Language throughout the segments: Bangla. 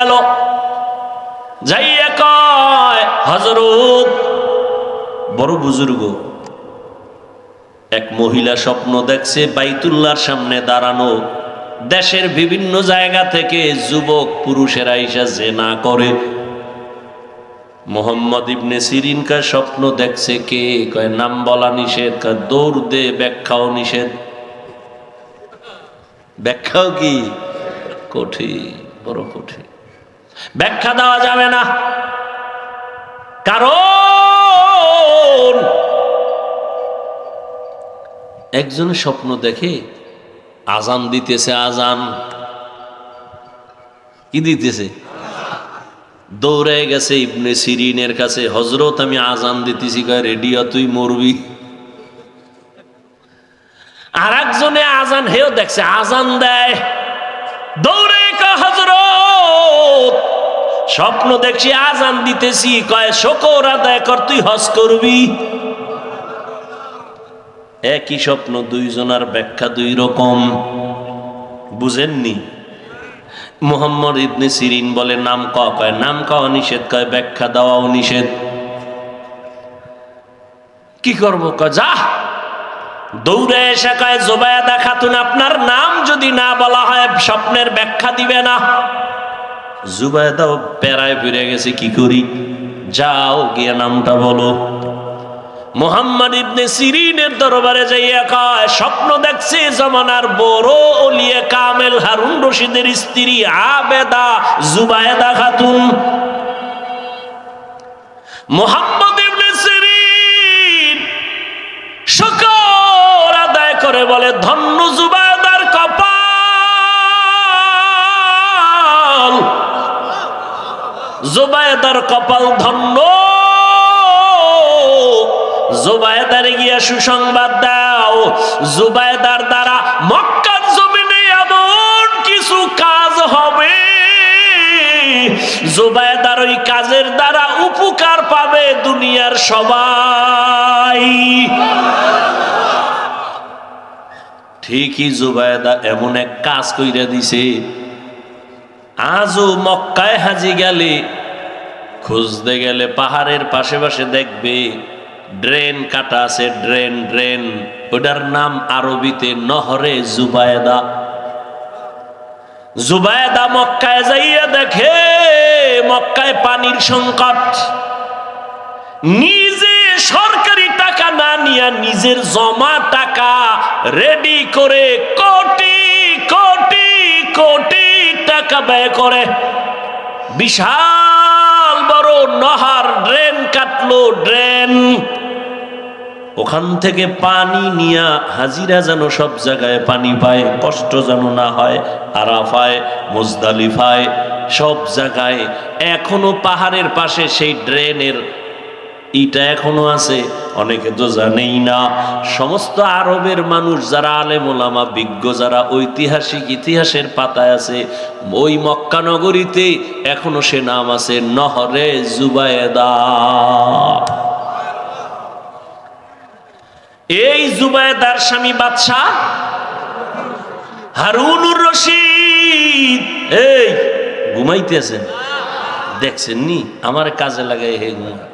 গেল। যাইয়া কয় হজরত বড় বুজুর্গ, এক মহিলা স্বপ্ন দেখছে বাইতুল্লাহর সামনে দাঁড়ানো। দেশের বিভিন্ন জায়গা থেকে যুবক পুরুষেরা ইসা জেনা করে। মোহাম্মদ ইবনে সিরিনকার স্বপ্ন দেখছে কে? কয়, নাম বলা নিষেধ দৌড় দে, ব্যাখ্যাও নিষেধ। ব্যাখ্যাও কি? কঠিন, বড় কঠিন। ব্যাখ্যা দেওয়া যাবে না। কারণ একজনের স্বপ্ন দেখে আজান দিতেছে আজান। কি দিতেছে? দৌড়ে গেছে ইবনে সিরিনের কাছে হজরত আমি আজান দিতেছি। রেডিও তুই মরবি। আর একজনে আজান হেও দেখছে, আজান দেয়। দৌড়ে হজরত স্বপ্ন দেখছি, আজান দিতেছি, কয়, শকর আদায় কর, তুই হজ করবি? একই স্বপ্ন, দুইজনার ব্যাখ্যা দুই রকম। বুঝেননি? মোহাম্মদ ইবনে সিরিন বলে, নাম ক কয়, নাম কাওয়া নিষেধ, কয়, ব্যাখ্যা দেওয়াও নিষেধ। কি করব যা। দৌড়ে এসে কয়, জোবায়দা খাতুন, আপনার নাম যদি না বলা হয়, স্বপ্নের ব্যাখ্যা দিবে না। জুবায়দাও প্যারায় ফিরে গেছে, কি করি? যাও, গিয়ে নামটা বলো। মোহাম্মদ ইবনে সিরিনের দরবারে যাইয়া কয়, স্বপ্ন দেখছে জমানার বড় ওলিয়ে কামেল হারুন রশিদের স্ত্রী আবেদা জুবায়দা খাতুন। মোহাম্মদ ইবনে সিরিন শুকর আদায় করে বলে, ধন্য জুবায়দার জুবায়দার কপাল ধন্য। জুবায়দারে গিয়া সুসংবাদ দাও। জুবায়দার দ্বারা মক্কার জমিনে এমন কিছু কাজ হবে। জুবায়দার ওই কাজের দ্বারা উপকার পাবে দুনিয়ার সবাই। ঠিকই জুবায়দা এমন এক কাজ কইরা দিছে। আজও মক্কায় হাজি গেলে খুঁজতে গেলে পাহাড়ের পাশে পাশে দেখবে ড্রেন কাটা আছে, ড্রেন ড্রেন। ওটার নাম আরবিতে নহরে জুবায়দা। জুবায়দা মক্কায় যাইয়া দেখে, মক্কায় পানির সংকট। নিজে সরকারি টাকা না নিয়ে নিজের জমা টাকা রেডি করে কোটি কোটি কোটি টাকা ব্যয় করে। বিশাল নহার ড্রেন কাটলো, ড্রেন। ওখান থেকে পানি নিয়া হাজিরা যেন সব জায়গায় পানি পায়, কষ্ট যেন না হয়, আরাফায়, মুজদালিফায়, সব জায়গায়। এখনও পাহাড়ের পাশে সেই ড্রেনের ইটা এখনও আছে। অনেকে তো জানেই না। সমস্ত আরবের মানুষ যারা আলেমোলামা বিজ্ঞ যারা ঐতিহাসিক ইতিহাসের পাতায় আছে, ওই মক্কা নগরীতে এখনও সে নাম আছে, নহরে জুবায়েদা। এই জুবায়েদার স্বামী বাদশাহ? হারুনুর রশিদ। এই, ঘুমাইতেছেন। দেখছেন নি আমার কাজে লাগাই হে ঘুমা।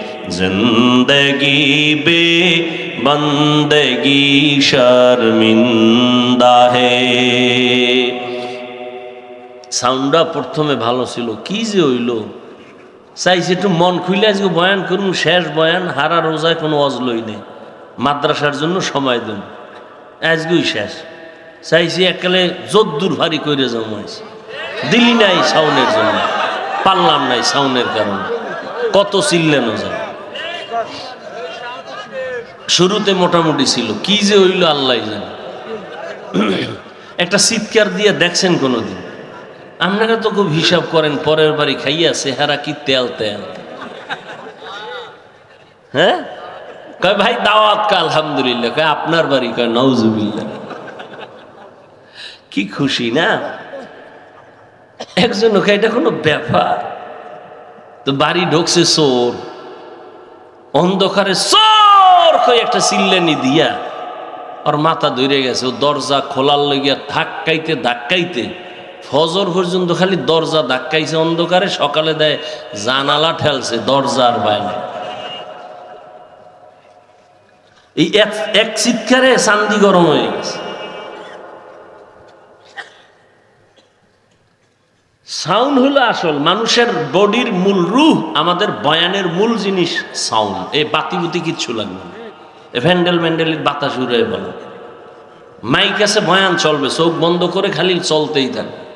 জিন্দগি বে বন্দগি শর্মিন্দা হে সাউন্ডটা প্রথমে ভালো ছিল। কি যে হইল? চাইছি একটু মন খুলে আজকে বয়ান করুন, শেষ বয়ান, হারা রোজায় কোনো অজলই নেই মাদ্রাসার জন্য সময় দেন। আজকেই শেষ। চাইছি এককালে জোদ্দুর ভারী করে জমাইছি দিলি নাই সাউনের জন্য। পারলাম নাই সাউনের কারণে। কত চিল্লেন ওজন শুরুতে মোটামুটি ছিল। কি যে হইল আল্লাহ জানে। একটা চিৎকার দিয়ে দেখছেন কোনোদিন? আপনারা তো খুব হিসাব করেন, পরের বাড়ি খাইয়া চেহারা কি তেল তেল। হ্যাঁ? কয়, ভাই, দাওয়াত কা আলহামদুলিল্লাহ। কয়, আপনার বাড়ি কয়, নওজুবিল্লাহ। কি খুশি না? একজন ওকে এটা কোনো ব্যাপার। তো বাড়ি ঢুকছে চোর। অন্ধকারে চোর কই একটা চিল্লানি দিয়া? ওর মাথা ধরে গেছে, ও দরজা খোলার লইয়া ধাক্কাইতে ধাক্কাইতে ফজর পর্যন্ত খালি দরজা ধাক্কাইছে, অন্ধকারে সকালে দেয় জানালা ঠেলছে দরজার বাইরে এই এক চিৎকারে চান্দি গরম হয়ে গেছে। সাউন্ড হলো আসল, মানুষের বডির মূল রুহ, আমাদের বয়ানের মূল জিনিস সাউন্ড এই বাতি বুতি কিচ্ছু লাগবে না। ভ্যান্ডেল ম্যান্ডেলের বাতাস উড়ে বলো মাইক আছে বয়ান চলবে চোখ বন্ধ করে খালি চলতেই থাকবে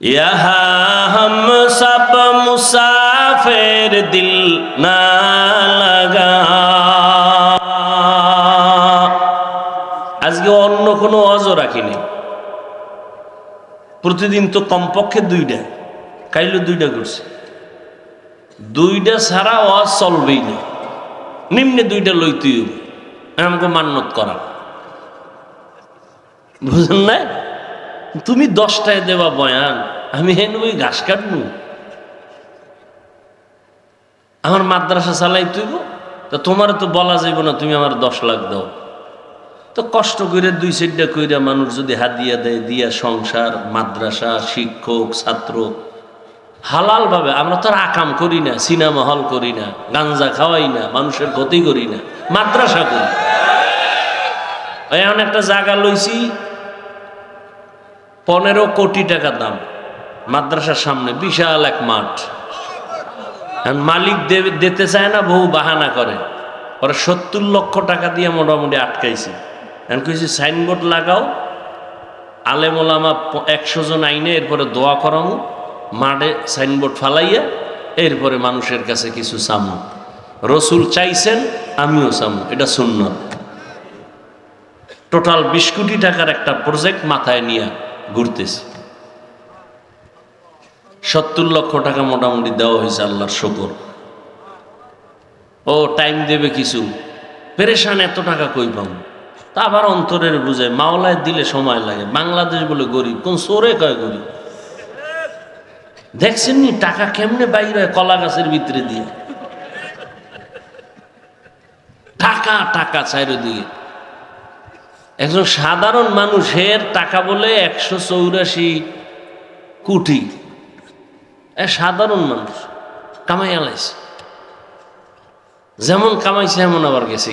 यहाँ हम सब मुसाफिर दिल ना लगा আজকে অন্য কোনো অজও রাখিনি প্রতিদিন তো কমপক্ষে দুইটা কাইলে দুইটা করছে। দুইটা ছাড়া অজ চলবেই না। নিম্নে দুইটা লইতেই হবে আমাকে মান্যত করা বুঝলেন না? তুমি দশটায় দেবা বয়ান, আমি হেন ওই ঘাস কাটবো। আমার মাদ্রাসা চালাই তুইব তা তোমার তো বলা যাইব না, তুমি আমার দশ লাখ দাও। তো কষ্ট করে দুই সাইডটা কইরা মানুষ যদি হাত দিয়া দেয়, দিয়া সংসার, মাদ্রাসা, শিক্ষক, ছাত্র হালাল ভাবে আমরা তো আর আকাম করি না, সিনেমা হল করি না, গাঞ্জা খাওয়াই না, মানুষের ক্ষতি করি না, মাদ্রাসা করি। এমন একটা জায়গা লইছি, পনেরো কোটি টাকা দাম, মাদ্রাসার সামনে, বিশাল এক মাঠ। মালিক দিতে চায় না বহু বাহানা করে। ওরা সত্তর লক্ষ টাকা দিয়ে মোটামুটি আটকাইছি। এখন কইছি, সাইনবোর্ড লাগাও, আলেমোলামা একশো জন আইনে এরপরে দোয়া করামু। মাঠে সাইনবোর্ড ফালাইয়া এরপরে মানুষের কাছে কিছু চামু রসুল চাইছেন, আমিও সামু। এটা শূন্য টোটাল বিশ কোটি টাকার একটা প্রজেক্ট মাথায় নিয়ে ঘুরতেছি। সত্তর লক্ষ টাকা মোটামুটি দেওয়া হয়েছে আল্লাহর শকর। ও টাইম দেবে কিছু। পেরেশান এত টাকা কই পাবো? তা আবার অন্তরের বুঝে, মাওলায় দিলে সময় লাগে। বাংলাদেশ বলে গরিব, কোন সোরে কয় গরিব? দেখছেন নি টাকা কেমনে বাইরে হয়? কলা গাছের ভিতরে দিয়ে। টাকা টাকা চাইরদিকে একজন সাধারণ মানুষের টাকা বলে একশো চৌরাশি কোটি। সাধারণ মানুষ কামাই আলাইছে যেমন কামাইছে, এমন আবার গেছে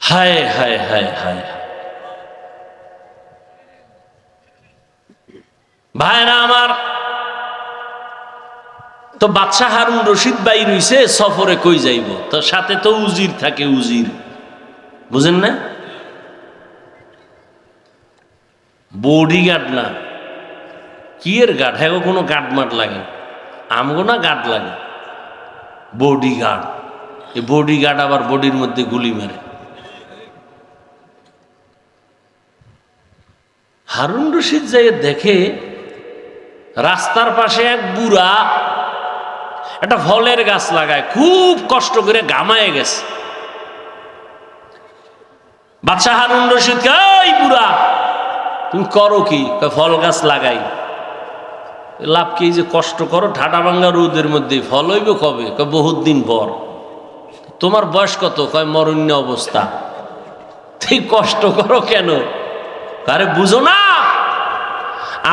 হায় হায় হায় হায়। ভাইরা আমার, তো বাদশাহ হারুন রশিদ বাই রইছে, সফরে কই যাইব? তো সাথে তো উজির থাকে, উজির। বুঝেন না? বডি গার্ড না। কি এর গার্ড হ্যাঁ কোনো গার্ড মাঠ লাগে। আমগো না গার্ড লাগে। বডি গার্ড এই বডি গার্ড আবার বডির মধ্যে গুলি মারে। হারুন রশিদ যাই দেখে রাস্তার পাশে এক বুড়া একটা ফলের গাছ লাগায়, খুব কষ্ট করে গামায় গেছে। বাচ্চা হারুন রশিদ এই বুড়া, তুমি করো কি? ফল গাছ লাগাই। লাভ কি যে কষ্ট করো? ঠাটা ভাঙ্গা রোদের মধ্যে ফল হইব কবে? বহুত দিন পর। তোমার বয়স কত? কয় মরণ্য অবস্থা। তুই কষ্ট করো কেন? আরে বুঝো না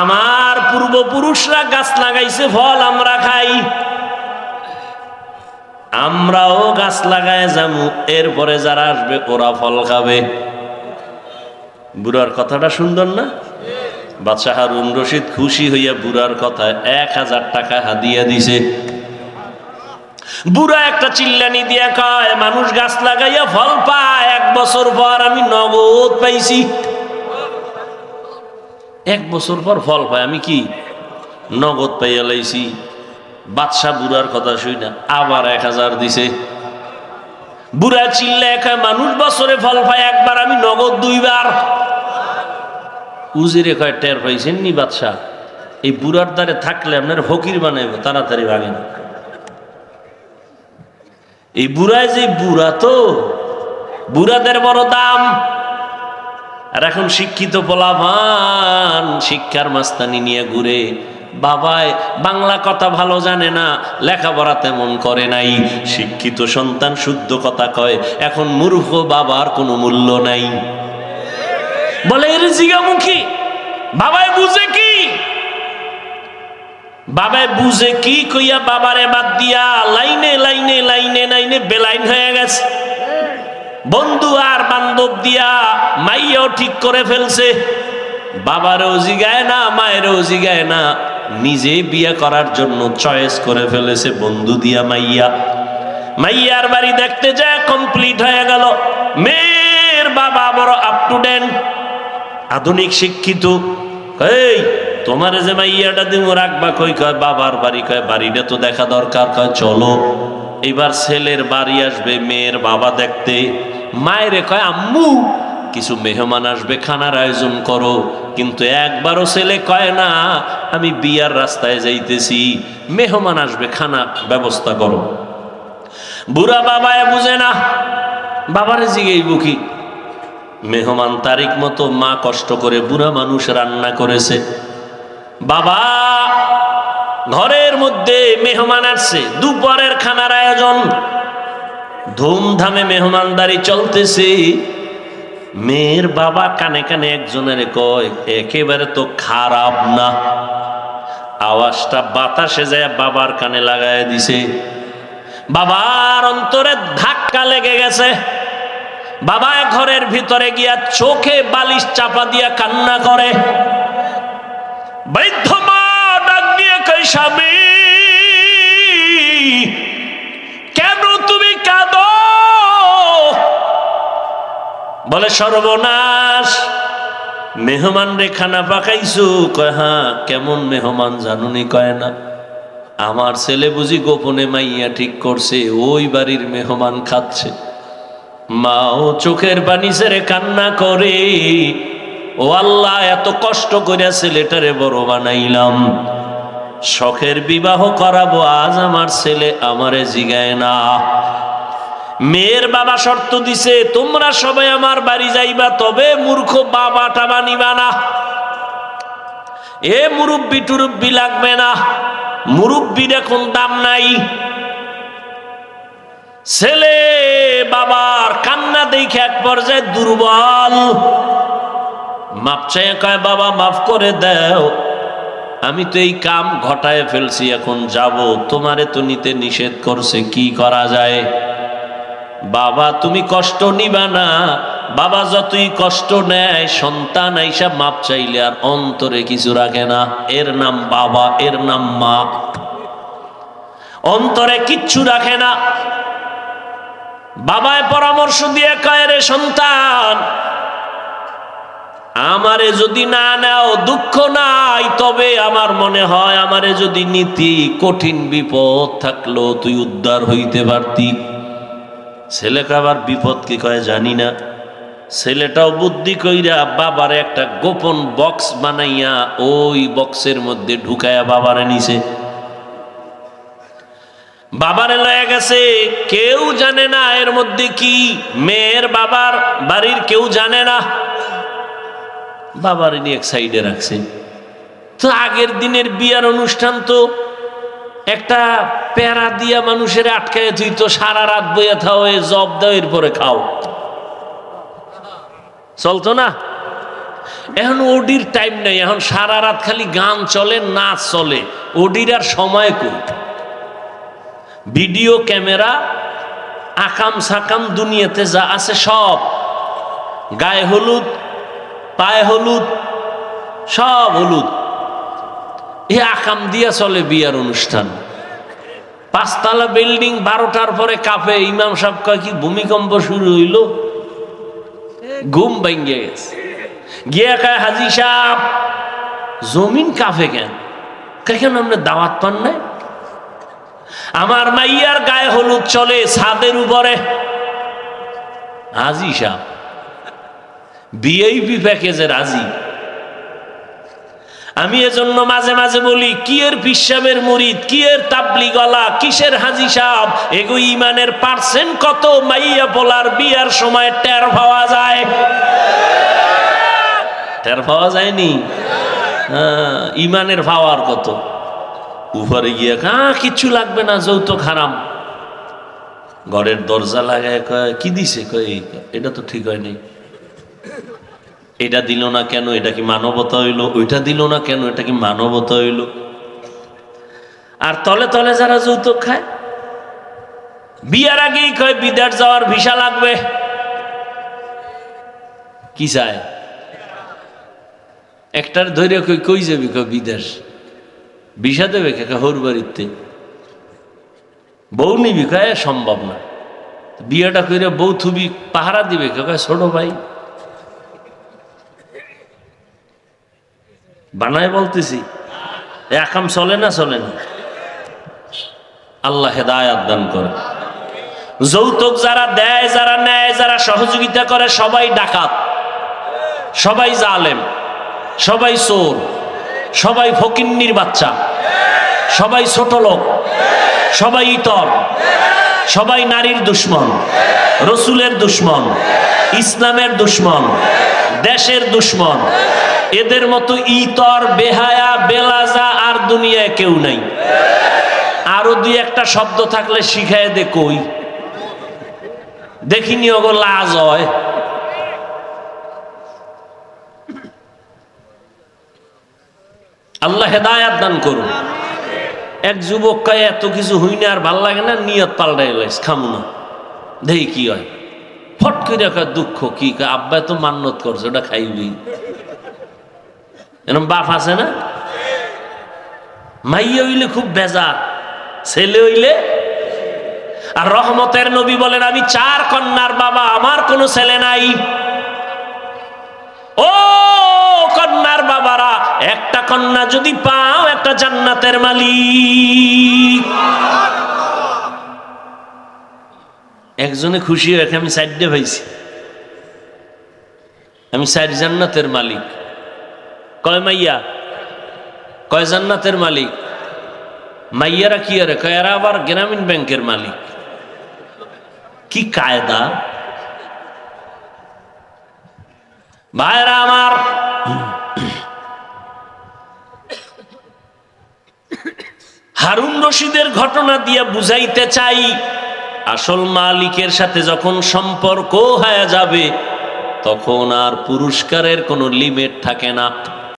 আমার পূর্বপুরুষরা গাছ লাগাইছে, ফল আমরা খাই। আমরাও গাছ লাগায় যামু এরপরে যারা আসবে, ওরা ফল খাবে। বুড়ার কথাটা সুন্দর না? বাদশা হারুন রশিদ খুশি হইয়া বুড়ার কথায় এক হাজার টাকা হাদিয়া দিছে। বুড়া একটা চিল্লানি দিয়া কয়, মানুষ গাছ লাগাইয়া ফল পায়, এক বছর পর আমি নগদ পাইছি। এক বছর পর ফল পায়। আমি কি? নগদ পাইয়া লাইছি। বাদশাহ বুড়ার কথা শুই না, আবার এক হাজার দিছে। বুড়া চিল্লা একা মানুষ বছরে ফল পায় একবার, আমি নগদ দুইবার। উজিরে কয়, টের পাইছেন নি বাদশাহ এই বুড়ার দ্বারে থাকলে আপনার ফকির বানাইব, তাড়াতাড়ি ভাগেন। এই বুড়ায় যে বুড়া তো, বুড়াদের বড় দাম। আর এখন শিক্ষিত পোলাভান শিক্ষার মাস্তানি নিয়ে ঘুরে। বাবায়, বাংলা কথা ভালো জানে না, লেখাপড়া তেমন করে নাই। শিক্ষিত সন্তান শুদ্ধ কথা কয়, এখন মূর্খ বাবার কোনো মূল্য নাই। বলে, এর জিগামুখী, বাবায় বুঝে কি? বাবায় বুঝে কি কইয়া বাবারে বাদ দিয়া লাইনে লাইনে লাইনে লাইনে বেলাইন হয়ে গেছে। বন্ধু আর বান্ধব দিয়া মাইয়াও ঠিক করে ফেলছে। বাবারও জিগায় না, মায়েরও জিগায় না। নিজে বিয়ে করার জন্য চয়েস করে ফেলেছে বন্ধু দিয়া মাইয়া। মাইয়ার বাড়ি দেখতে যায় কমপ্লিট হয়ে গেল। মেয়ের বাবা বড় আপ টু ডেট আধুনিক শিক্ষিত। এই, তোমার যে মাইয়াটা দিব রাখবা কই, কয়, বাবার বাড়ি, কয়, বাড়িটা তো দেখা দরকার, কয়, চলো। এবার ছেলের বাড়ি আসবে, মেয়ের বাবা দেখতে। মায়েরে কয়, আম্মু, কিছু মেহমান আসবে, খানার আয়োজন করো। কিন্তু একবারও ছেলে কয়, না, আমি বিয়ার রাস্তায় যাইতেছি। মেহমান আসবে, খানা ব্যবস্থা করো। বুড়া বাবায় বুঝে না, বাবারে জিগেই বুকি মেহমান তারিখ মতো মা কষ্ট করে বুড়া মানুষ রান্না করেছে। বাবা ঘরের মধ্যে মেহমান আসছে, দুপুরের খানার আয়োজন। ধুমধামে মেহমানদারি চলতেছে। মেয়ের বাবা কানে কানে একজনের কয়, একেবারে তো খারাপ না। আওয়াজটা বাতাসে যায়, বাবার কানে লাগায় দিছে। বাবার অন্তরে ধাক্কা লেগে গেছে। বাবা ঘরের ভিতরে গিয়া চোখে বালিশ চাপা দিয়া কান্না করে। বৃদ্ধ স্বামী, কেন তুমি কাঁদো? বলে, সর্বনাশ, মেহমান রে খানা পাকাইছো? কয় হ্যাঁ কেমন মেহমান জানুনি? কয়, না, আমার ছেলে বুঝি গোপনে মাইয়া ঠিক করছে, ওই বাড়ির মেহমান খাচ্ছে। মাও চোখের পানি ছেড়ে কান্না করে। ও আল্লাহ, এত কষ্ট করে ছেলেটারে বড় বানাইলাম। শখের বিবাহ করাবো, আজ আমার ছেলে আমারে জিগায় না। মেয়ের বাবা শর্ত দিছে, তোমরা সবাই আমার বাড়ি যাইবা, তবে মূর্খ বাবাটা বানিবা না। এ মুরব্বি টুরব্বি লাগবে না। মুরব্বির এখন দাম নাই। ছেলে বাবার কান্না দেখে এক পর্যায়ে দুর্বল। মাপ চাইয়া কয়, বাবা, মাফ করে দাও। আমি তো এই কাম ঘটায় ফেলছি, এখন যাব। তোমারে তো নিতে নিষেধ করছে, কি করা যায়? বাবা, তুমি কষ্ট নিবা না। বাবা যতই কষ্ট নেয়, সন্তান আইসা মাপ চাইলে আর অন্তরে কিছু রাখে না। এর নাম বাবা, এর নাম মা। অন্তরে কিচ্ছু রাখে না। বাবায় পরামর্শ দিয়ে কয়, রে সন্তান আমারে যদি না নাও, দুঃখ নাই, তবে আমার মনে হয় আমারে যদি নীতি কঠিন বিপদ থাকল, তুই উদ্ধার হইতে পারতি। ছেলেকে আবার বিপদ কি কয় জানি না। ছেলেটাও বুদ্ধি কইরা বাবার একটা গোপন বক্স বানাইয়া ওই বক্সের মধ্যে ঢুকায়া বাবারে নিছে। বাবারে লয়ে গেছে, কেউ জানে না এর মধ্যে কি। মেয়ের বাবার বাড়ির কেউ জানে না। বাবার নিয়ে এক সাইডে রাখছে তো আগের দিনের বিয়ার অনুষ্ঠান তো একটা প্যারা দিয়া মানুষের আটকায় তুই তো সারা রাত বইয়া থাও জব দাও, এরপরে খাও। চলতো না? এখন ওডির টাইম নেই, এখন সারা রাত খালি গান চলে, নাচ চলে। ওডির আর সময় কই? ভিডিও, ক্যামেরা আকাম সাকাম দুনিয়াতে যা আছে সব। গায়ে হলুদ পায়ে হলুদ, সব হলুদ। এ আকাম দিয়া চলে বিয়ার অনুষ্ঠান। পাঁচতলা বিল্ডিং বারোটার পরে কাঁপে ইমাম সাহেব কয়, কি ভূমিকম্প শুরু হইল? ঘুম ভেঙে গেছে। গিয়া কয়, হাজি সাহেব, জমিন কাফে কেন? কেন আপনি দাওয়াত পান নাই? আমার মাইয়ার গায়ে হলুদ চলে ছাদের উপরে। হাজি সাহ বিএইপি প্যাকেজের হাজি আমি এজন্য মাঝে মাঝে বলি, কি এর পিসাবের মুরিদ, কি এর তাবলি গলা কিসের হাজি সাহেব? এগো ইমানের পার্সেন্ট কত? মাইয়া বলার বিয়ার সময় টের পাওয়া যায়। টের পাওয়া যায়নি? ইমানের পাওয়ার কত? উপরে গিয়ে কা, কিচ্ছু লাগবে না, যৌতুক হারাম। ঘরের দরজা লাগায় কয়, কি দিছে? কয়, এটা তো ঠিক হয়নি এটা দিল না কেন? এটা কি মানবতা হইল? ওইটা দিল না কেন? এটা কি মানবতা হইল? আর তলে তলে যারা যৌতুক খায়, বিয়ার আগেই কয়, বিদেশ যাওয়ার ভিসা লাগবে। কি চায়? একটার ধৈর্য কই কই যাবি? কই বিদেশ। ভিসা দেবে কাকা হর বাড়িতে। বউ নিবি? কয় সম্ভব না। বিয়েটা করে বউ থুবি পাহারা দিবে কাকা ছোট ভাই। বানায় বলতেছি। একাম চলে না চলে না? আল্লাহ হেদায়াত দান করে। যৌতুক যারা দেয়, যারা নেয়, যারা সহযোগিতা করে, সবাই ডাকাত। সবাই জালেম। সবাই চোর। সবাই ফকিন্নির বাচ্চা। সবাই ছোট লোক। সবাই ইতর। সবাই নারীর দুশ্মন। রসুলের দুশ্মন। ইসলামের দুশ্মন। দেশের দুশ্মন। এদের মতো ইতর, বেহায়া, বেলাজা আর দুনিয়ায় কেউ নাই। আরও দুই একটা শব্দ থাকলে শিখায় দে কই। দেখিনি ওগো লাজ হয়। আল্লাহ হেদায়াত দান করুন। এক যুবক কয়, এত কিছু হই না, আর ভালো লাগে না, নিয়ত পাল্টাই লাইস, খামু না। দেখি কি হয়। ফট করে দুঃখ, কি আব্বা তো মান্নত করছে, ওটা খাইবি। এরকম বাপ আছে না? মাইয়া হইলে খুব বেজার, ছেলে হইলে। আর রহমতের নবী বলেন, আমি চার কন্যার বাবা, আমার কোনো ছেলে নাই। ও কন্যার বাবারা, একটা কন্যা যদি পাও, একটা জান্নাতের মালিক। একজনে খুশি হয়ে আমি সাইডে ভাইছি আমি সাইড জান্নাতের মালিক। কয় মাইয়া? কয় জান্নাতের মালিক? মাইয়ারা কি আরে? কয়, এরা আবার গ্রামীণ ব্যাংকের মালিক। কি কায়দা? ভাইরা আমার, হারুন রশিদের ঘটনা দিয়ে বুঝাইতে চাই, আসল মালিকের সাথে যখন সম্পর্ক হয়ে যাবে, তখন আর পুরস্কারের কোনো লিমিট থাকে না।